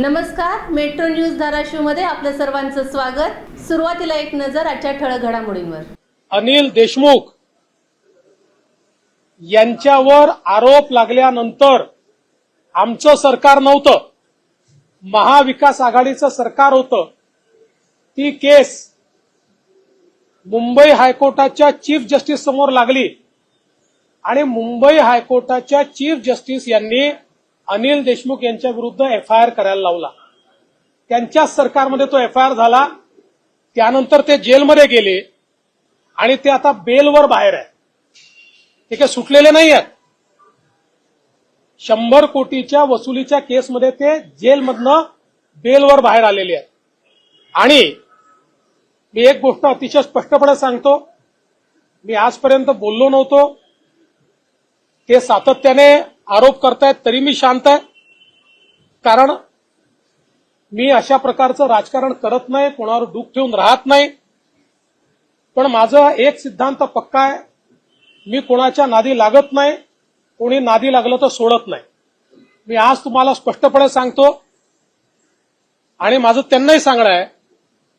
नमस्कार metro news धाराशिवमध्ये आपलं सर्वांचं स्वागत. सुरुवातीला एक नजर आजच्या ठळक घडामोडींवर. अनिल देशमुख यांच्यावर आरोप लागल्यानंतर आमचं सरकार नव्हतं. महाविकास आघाडीचं सरकार होतं. ती केस मुंबई हायकोर्टाच्या चीफ जस्टिस समोर लागली. आणि मुंबई हायकोर्टाच्या चीफ जस्टिस यांनी अनिल देशमुख यांच्या विरुद्ध एफ आय आर करायला लावला. त्यांच्याच सरकारमध्ये तो एफ आय आर झाला. त्यानंतर ते जेलमध्ये गेले. आणि ते आता बेलवर बाहेर आहे ते काही सुटलेले नाही आहेत. शंभर कोटीच्या वसुलीच्या केसमध्ये ते जेलमधनं बेलवर बाहेर आलेले आहेत. आणि मी एक गोष्ट अतिशय स्पष्टपणे सांगतो. मी आजपर्यंत बोललो नव्हतो. ते सातत्याने आरोप करतायत तरी मी शांत आहे. कारण मी अशा प्रकारचं राजकारण करत नाही कोणावर डूक ठेवून राहत नाही. पण माझा एक सिद्धांत पक्का आहे मी कोणाच्या नादी लागत नाही कोणी नादी लागलं तर सोडत नाही. मी आज तुम्हाला स्पष्टपणे सांगतो आणि माझं त्यांनाही सांगणं आहे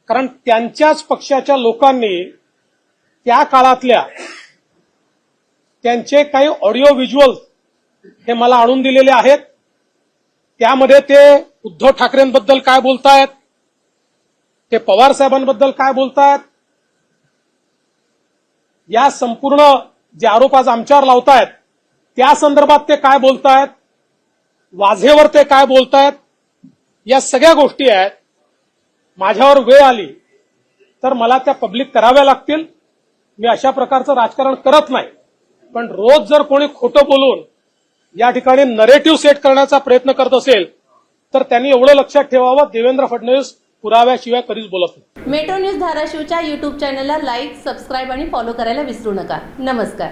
कारण त्यांच्याच पक्षाच्या लोकांनी त्या काळातल्या त्यांचे काही ऑडिओ व्हिज्युअल्स हे मला आणून दिलेले आहेत. त्यामध्ये ते उद्धव ठाकरेंबद्दल काय बोलतायत? ते पवार साहेबांबद्दल काय बोलतायत? या संपूर्ण जे आरोप आज आमच्यावर लावतायत त्या संदर्भात ते काय बोलतायत? वाझेवर ते काय बोलतायत? या सगळ्या गोष्टी आहेत. माझ्यावर वेळ आली तर मला त्या पब्लिक कराव्या लागतील. मी अशा प्रकारचं राजकारण करत नाही. पण रोज जर कोणी खोटं बोलून या ठिकाणी नरेटिव्ह सेट करण्याचा प्रयत्न करत असेल तर त्यांनी एवढं लक्षात ठेवावं देवेंद्र फडणवीस पुराव्याशिवाय कधीच बोलत नाही. मेट्रो न्यूज धाराशिवच्या युट्यूब चॅनलला लाईक सबस्क्राईब आणि फॉलो करायला विसरू नका. नमस्कार.